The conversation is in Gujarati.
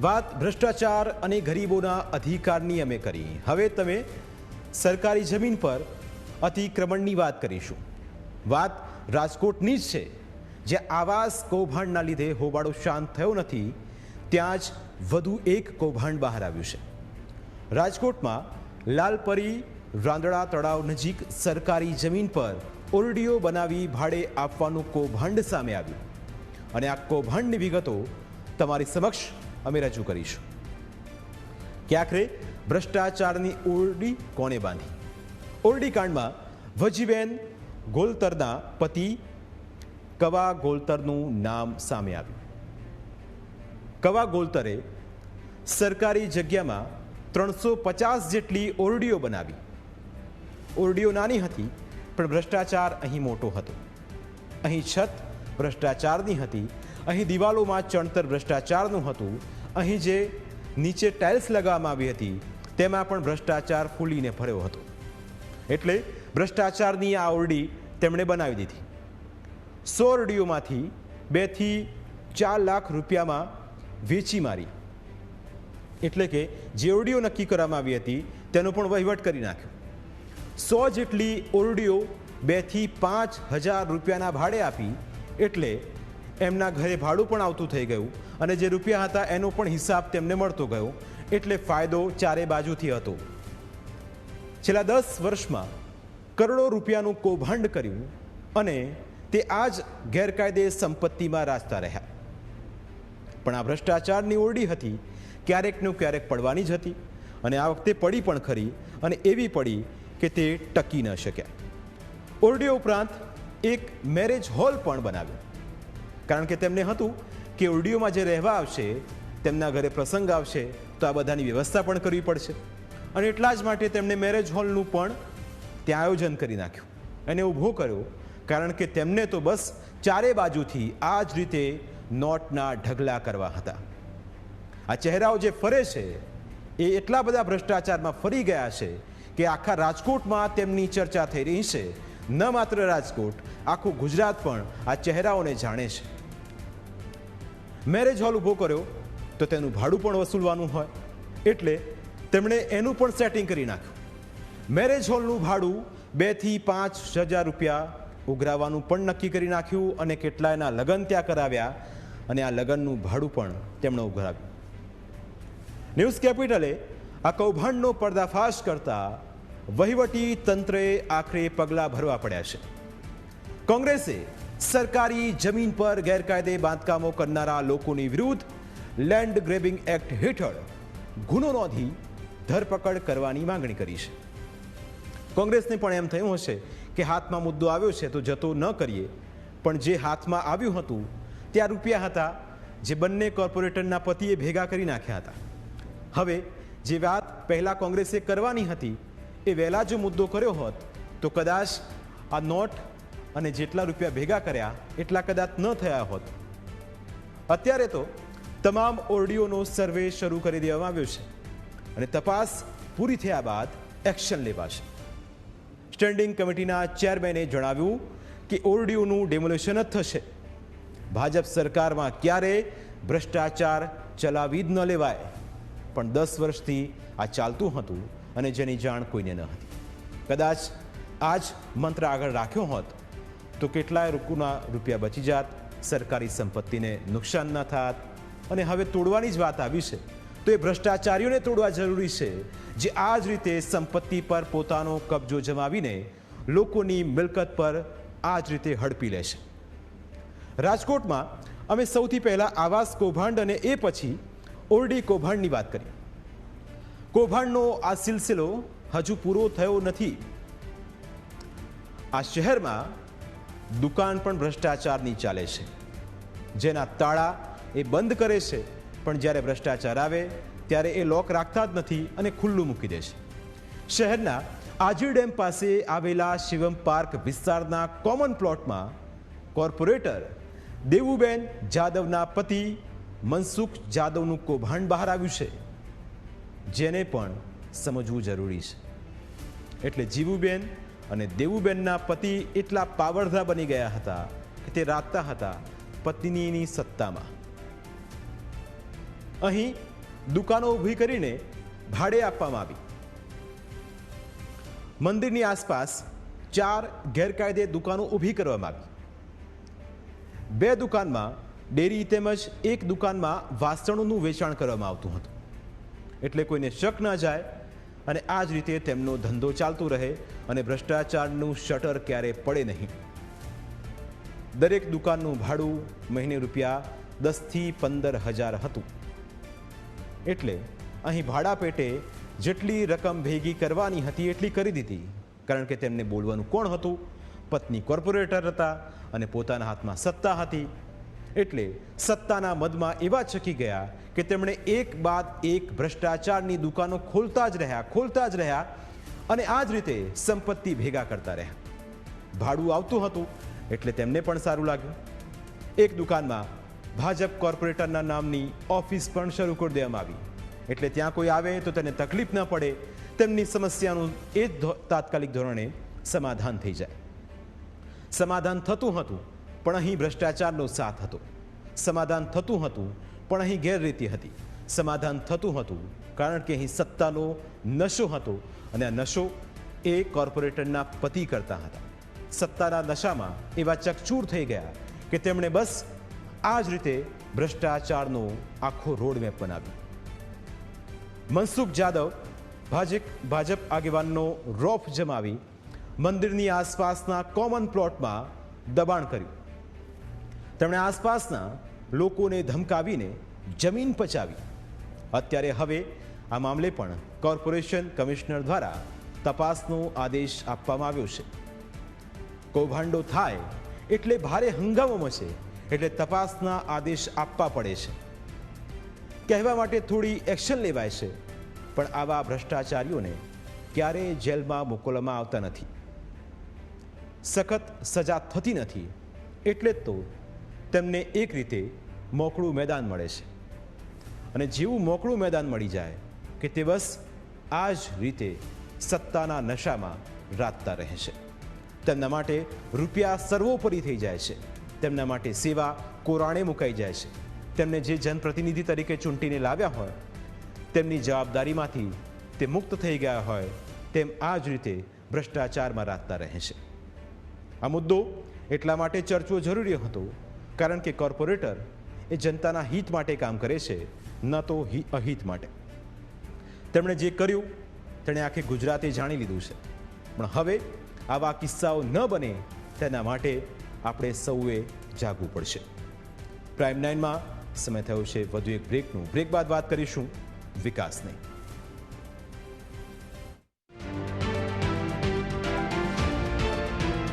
વાત ભ્રષ્ટાચાર અને ગરીબોના અધિકારની અમે કરી. હવે તમે સરકારી જમીન પર અતિક્રમણની વાત કરીશું. વાત રાજકોટની જ છે. જ્યાં આવાસ કૌભાંડના લીધે હોબાળો શાંત થયો નથી, ત્યાં જ વધુ એક કૌભાંડ બહાર આવ્યું છે. રાજકોટમાં લાલપરી રાંદડા તળાવ નજીક સરકારી જમીન પર ઓરડીઓ બનાવી ભાડે આપવાનું કૌભાંડ સામે આવ્યું. અને આ કૌભાંડની વિગતો તમારી સમક્ષ અમે રજૂ કરીશું. કે આખરે ભ્રષ્ટાચારની ઓરડી કોણે બાંધી? ઓરડી કાંડમાં વજીબેન ગોલતરના પતિ કવા ગોલતરનું નામ સામે આવ્યું. કવા ગોલતરે સરકારી જગ્યામાં ત્રણસો પચાસ જેટલી ઓરડીઓ બનાવી. ઓરડીઓ નાની હતી, પણ ભ્રષ્ટાચાર અહીં મોટો હતો. અહીં છત ભ્રષ્ટાચારની હતી, અહીં દિવાલોમાં ચણતર ભ્રષ્ટાચારનું હતું અહીં જે નીચે ટાઇલ્સ લગાવવામાં આવી હતી, તેમાં પણ ભ્રષ્ટાચાર ફૂલીને ભર્યો હતો. એટલે ભ્રષ્ટાચારની આ ઓરડી તેમણે બનાવી દીધી. સો ઓરડીઓમાંથી બેથી ચાર લાખ રૂપિયામાં વેચી મારી. એટલે કે જે ઓરડીઓ નક્કી કરવામાં આવી હતી, તેનો પણ વહીવટ કરી નાખ્યો. સો જેટલી ઓરડીઓ બેથી પાંચ હજાર રૂપિયાના ભાડે આપી, એટલે એમના ઘરે ભાડું પણ આવતું થઈ ગયું અને જે રૂપિયા હતા એનો પણ હિસાબ તેમને મળતો ગયો. એટલે ફાયદો ચારે બાજુથી હતો. છેલ્લા દસ વર્ષમાં કરોડો રૂપિયાનું કૌભાંડ કર્યું અને તે આ જ ગેરકાયદે સંપત્તિમાં રાજતા રહ્યા. પણ આ ભ્રષ્ટાચારની ઓરડી હતી ક્યારેકનું ક્યારેક પડવાની જ હતી અને આ વખતે પડી પણ ખરી અને એવી પડી કે તે ટકી ન શક્યા. ઓરડીઓ ઉપરાંત એક મેરેજ હોલ પણ બનાવ્યો. કારણ કે તેમને હતું કે ઓરડીઓમાં જે રહેવા આવશે, તેમના ઘરે પ્રસંગ આવશે, તો આ બધાની વ્યવસ્થા પણ કરવી પડશે. અને એટલા જ માટે તેમણે મેરેજ હોલનું પણ ત્યાં આયોજન કરી નાખ્યું. એને ઊભો કર્યો, કારણ કે તેમને તો બસ ચારે બાજુથી આ જ રીતે નોટના ઢગલા કરવા હતા. આ ચહેરાઓ જે ફરે છે, એ એટલા બધા ભ્રષ્ટાચારમાં ફરી ગયા છે કે આખા રાજકોટમાં તેમની ચર્ચા થઈ રહી છે. ન માત્ર રાજકોટ, આખું ગુજરાત પણ આ ચહેરાઓને જાણે છે. મેરેજ હોલ ઊભો કર્યો તો તેનું ભાડું પણ વસૂલવાનું હોય. એટલે તેમણે એનું પણ સેટિંગ કરી નાખ્યું. મેરેજ હોલનું ભાડું બેથી પાંચ હજાર રૂપિયા ઉઘરાવવાનું પણ નક્કી કરી નાખ્યું અને કેટલાયના લગ્ન ત્યાં કરાવ્યા અને આ લગ્નનું ભાડું પણ તેમણે ઉઘરાવ્યું. ન્યૂઝ કેપિટલે આ કૌભાંડનો પર્દાફાશ કરતા વહીવટી તંત્રે આખરે પગલાં ભરવા પડ્યા છે. કોંગ્રેસે સરકારી જમીન પર ગેરકાયદે બાંધકામો કરનારા લોકોની વિરુદ્ધ લેન્ડ ગ્રેબિંગ એક્ટ હેઠળ ગુનો નોંધી ધરપકડ કરવાની માંગણી કરી છે. કોંગ્રેસને પણ એમ થયું હશે કે હાથમાં મુદ્દો આવ્યો છે તો જતો ન કરીએ, પણ જે હાથમાં આવ્યું હતું ત્યાં રૂપિયા હતા જે બંને કોર્પોરેટરના પતિએ ભેગા કરી નાખ્યા હતા. હવે જે વાત પહેલાં કોંગ્રેસે કરવાની હતી એ વહેલા જો મુદ્દો કર્યો હોત તો કદાચ આ નોટ અને જેટલા રૂપિયા ભેગા કર્યા, એટલા કદાચ ન થયા હોત. અત્યારે તો તમામ ઓરડીઓનો સર્વે શરૂ કરી દેવામાં આવ્યો છે અને તપાસ પૂરી થયા બાદ એક્શન લેવાશે. સ્ટેન્ડિંગ કમિટીના ચેરમેને જણાવ્યું કે ઓરડીઓનું ડેમોલેશન જ થશે. ભાજપ સરકારમાં ક્યારે ભ્રષ્ટાચાર ચલાવી જ ન લેવાય. પણ દસ વર્ષથી આ ચાલતું હતું અને જેની જાણ કોઈને ન હતી. કદાચ આ જ મંત્ર આગળ રાખ્યો હોત તો કેટલાય રૂકુના રૂપિયા બચી જાત, સરકારી સંપત્તિને નુકસાન ન થાત. અને હવે તોડવાની જ વાત આવી છે. તો એ ભ્રષ્ટાચારીઓને તોડવા જરૂરી છે, જે આ જ રીતે સંપત્તિ પર પોતાનો કબજો જમાવીને લોકોની મિલકત પર આ જ રીતે હડપી લે છે. રાજકોટમાં અમે સૌથી પહેલાં આવાસ કૌભાંડ અને એ પછી ઓરડી કૌભાંડની વાત કરી. કૌભાંડનો આ સિલસિલો હજુ પૂરો થયો નથી. આ શહેરમાં દુકાન પણ ભ્રષ્ટાચારની ચાલે છે. જેના તાળા એ બંધ કરે છે, પણ જ્યારે ભ્રષ્ટાચાર આવે, ત્યારે એ લોક રાખતા જ નથી અને ખુલ્લું મૂકી દે છે. શહેરના આજી ડેમ પાસે આવેલા શિવમ પાર્ક વિસ્તારના કોમન પ્લોટમાં કોર્પોરેટર દેવુબેન જાદવના પતિ મનસુખ જાદવનું કૌભાંડ બહાર આવ્યું છે. જેને પણ સમજવું જરૂરી છે. એટલે જીવુબેન અને દેવુબેનના પતિ એટલા પાવરધા બની ગયા હતા કે તે રાખતા હતા પત્નીની સત્તામાં. અહીં દુકાનો ઊભી કરીને ભાડે આપવામાં આવી. મંદિરની આસપાસ ચાર ગેરકાયદે દુકાનો ઊભી કરવામાં આવી. બે દુકાનમાં ડેરી તેમજ એક દુકાનમાં વાસણોનું વેચાણ કરવામાં આવતું હતું. એટલે કોઈને શક ન જાય અને આ જ રીતે તેમનો ધંધો ચાલતો રહે અને ભ્રષ્ટાચારનું શટર ક્યારે પડે નહીં. દરેક દુકાનનું ભાડું મહિને રૂપિયા દસથી પંદર હજાર હતું. એટલે અહીં ભાડા પેટે જેટલી રકમ ભેગી કરવાની હતી એટલી કરી દીધી, કારણ કે તેમને બોલવાનું કોણ હતું? પત્ની કોર્પોરેટર હતા અને પોતાના હાથમાં સત્તા હતી. એટલે સત્તાના મદમાં એવા ચકી ગયા કે તેમણે એક બાદ એક ભ્રષ્ટાચારની દુકાનો ખોલતા જ રહ્યા, ખોલતા જ રહ્યા અને આ જ રીતે સંપત્તિ ભેગા કરતા રહ્યા. ભાડું આવતું હતું એટલે તેમને પણ સારું લાગ્યું. એક દુકાનમાં ભાજપ કોર્પોરેટરના નામની ઓફિસ પણ શરૂ કરી દેવામાં આવી. એટલે ત્યાં કોઈ આવે તો તેને તકલીફ ન પડે, તેમની સમસ્યાનું એ જ તાત્કાલિક ધોરણે સમાધાન થઈ જાય. સમાધાન થતું હતું પણ અહીં ભ્રષ્ટાચારનો સાથ હતો. સમાધાન થતું હતું, પણ અહીં ગેરરીતિ હતી. સમાધાન થતું હતું કારણ કે અહીં સત્તાનો નશો હતો અને આ નશો એ કોર્પોરેટરના પતિ કરતા હતા. સત્તાના નશામાં એવા ચકચૂર થઈ ગયા કે તેમણે બસ આ જ રીતે ભ્રષ્ટાચારનો આખો રોડમેપ બનાવ્યો. મનસુખ જાદવ ભાજપ ભાજપ આગેવાનનો રોફ જમાવી મંદિરની આસપાસના કોમન પ્લોટમાં દબાણ કર્યું. તેમણે આસપાસના લોકોને ધમકાવીને જમીન પચાવી. અત્યારે હવે આ મામલે પણ કોર્પોરેશન કમિશનર દ્વારા તપાસનો આદેશ આપવામાં આવ્યો છે. કૌભાંડો થાય એટલે ભારે હંગામો મચે એટલે તપાસના આદેશ આપવા પડે છે. કહેવા માટે થોડી એક્શન લેવાય છે, પણ આવા ભ્રષ્ટાચારીઓને ક્યારેય જેલમાં મોકલવામાં આવતા નથી. સખત સજા થતી નથી, એટલે તો તેમને એક રીતે મોકળું મેદાન મળે છે. અને જેવું મોકળું મેદાન મળી જાય કે તે બસ આ જ રીતે સત્તાના નશામાં રાતતા રહે છે. તેમના માટે રૂપિયા સર્વોપરી થઈ જાય છે. તેમના માટે સેવા કોરાણે મુકાઈ જાય છે. તેમને જે જનપ્રતિનિધિ તરીકે ચૂંટીને લાવ્યા હોય, તેમની જવાબદારીમાંથી તે મુક્ત થઈ ગયા હોય, તેમ આ જ રીતે ભ્રષ્ટાચારમાં રાતતા રહે છે. આ મુદ્દો એટલા માટે ચર્ચવો જરૂરી હતો કારણ કે કોર્પોરેટર એ જનતાના હિત માટે કામ કરે છે, ન તો અહિત માટે. તેમણે જે કર્યું, તેણે આખે ગુજરાતે જાણી લીધું છે. પણ હવે આવા કિસ્સાઓ ન બને તેના માટે આપણે સૌએ જાગવું પડશે. પ્રાઇમ નાઇનમાં સમય થયો છે, વધુ એક બ્રેકનું. બ્રેક બાદ વાત કરીશું વિકાસની.